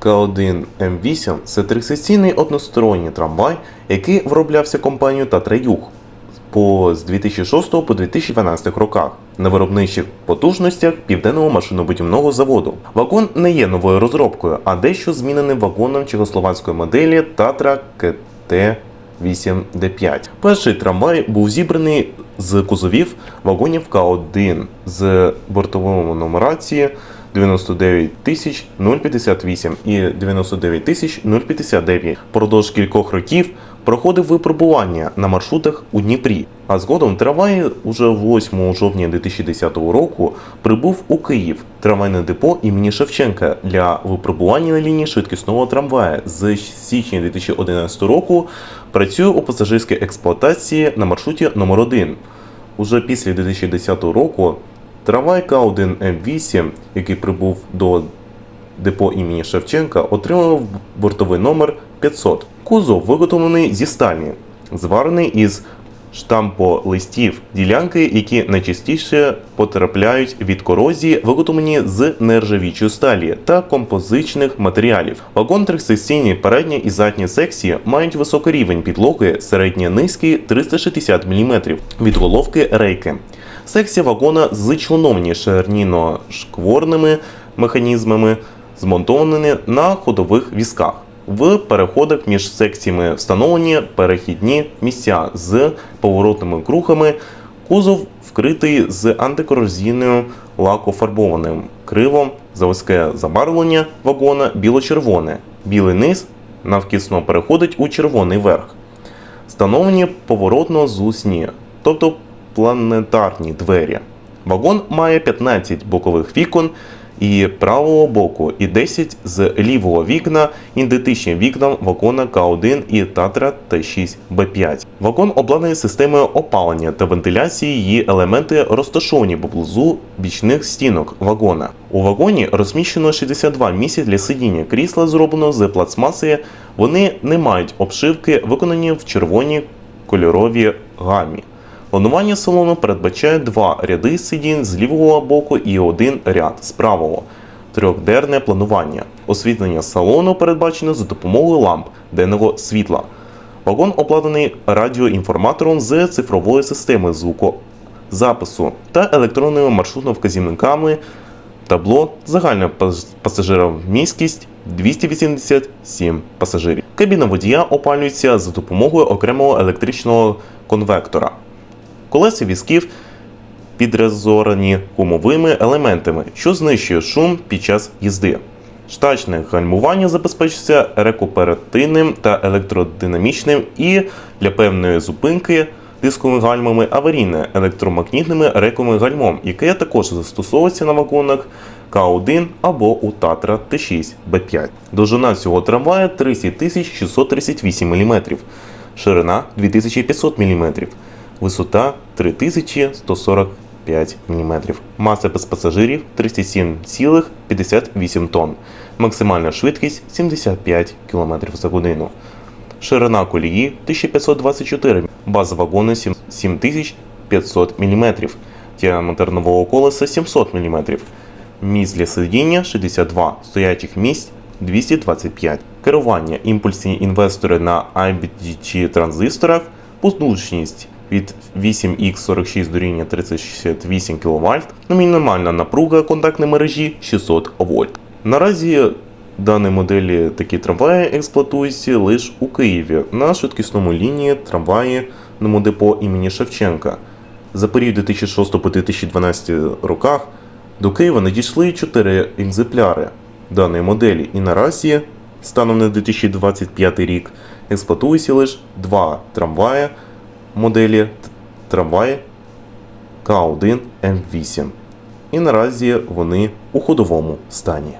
К1М8 це трисекційний односторонній трамвай, який вироблявся компанією Татра Юг по з 2006 по 2012 роках на виробничих потужностях Південного машинобудівного заводу. Вагон не є новою розробкою, а дещо зміненим вагоном чехословацької моделі Татра КТ 8D5. Перший трамвай був зібраний з кузовів вагонів К1 з бортовою нумерацією 99 058 і 99 059. Продовж кількох років проходив випробування на маршрутах у Дніпрі. А згодом трамвай уже 8 жовтня 2010 року прибув у Київ трамвайне депо імені Шевченка для випробування на лінії швидкісного трамвая. З січня 2011 року працює у пасажирській експлуатації на маршруті номер 1 Уже після 2010 року трамвай К1М8, який прибув до депо імені Шевченка, отримав бортовий номер 500. Кузов виготовлений зі сталі, зварений із штамполистів, ділянки, які найчастіше потрапляють від корозії, виготовлені з нержавічої сталі та композичних матеріалів. Вагон трьохсекційні передня і задня секції мають високий рівень підлоги, середня низький 360 мм від головки рейки. Секція вагона з членовні шарніно-шкворними механізмами, змонтовані на ходових візках. В переходах між секціями встановлені перехідні місця з поворотними крухами. Кузов вкритий з антикорозійною лакофарбованим кривом, заводське забарвлення вагона біло-червоне. Білий низ навкісно переходить у червоний верх. Встановлені поворотно зусні, тобто планетарні двері. Вагон має 15 бокових вікон і правого боку, і 10 з лівого вікна, ідентичні вікнам вагона К1 і Татра Т6Б5. Вагон обладнаний системою опалення та вентиляції. Її елементи розташовані поблизу бічних стінок вагона. У вагоні розміщено 62 місця для сидіння. Крісла зроблено з пластмаси. Вони не мають обшивки, виконані в червоній кольоровій гамі. Планування салону передбачає два ряди сидінь з лівого боку і один ряд з правого. Трьохдерне планування. Освітлення салону передбачено за допомогою ламп денного світла. Вагон обладнаний радіоінформатором з цифрової системи звукозапису та електронними маршрутно-вказівниками. Табло загальна пас- пасажироміськість 287 пасажирів. Кабіна водія опалюється за допомогою окремого електричного конвектора. Колеса візків підрезорені гумовими елементами, що знищує шум під час їзди. Штачне гальмування забезпечується рекуперативним та електродинамічним і для певної зупинки дисковими гальмами аварійне електромагнітними рековими гальмом, яке також застосовується на вагонах К1 або у Татра Т6Б5. Довжина цього трамвая 30 638 мм, ширина 2500 мм, висота 3145 мм. Маса без пасажирів 37,58 тонн. Максимальна швидкість 75 км за годину. Ширина колії 1524 база вагону 7500 мм. Діаметр нового колеса 700 мм. Місць для сидіння 62, стоячих місць 225. Керування імпульсні інвестори на IBDG транзисторах, потужність від 8X46 до рівня 368 кВт, мінімальна напруга контактної мережі 600 вольт. Наразі дані моделі такі трамваї експлуатуються лише у Києві на швидкісному лінії трамваїному депо імені Шевченка. За період 2006 по 2012 роках до Києва надійшли 4 екземпляри даної моделі, і наразі, станом на 2025 рік, експлуатуються лише два трамваї моделі трамваї К1 М8. І наразі вони у ходовому стані.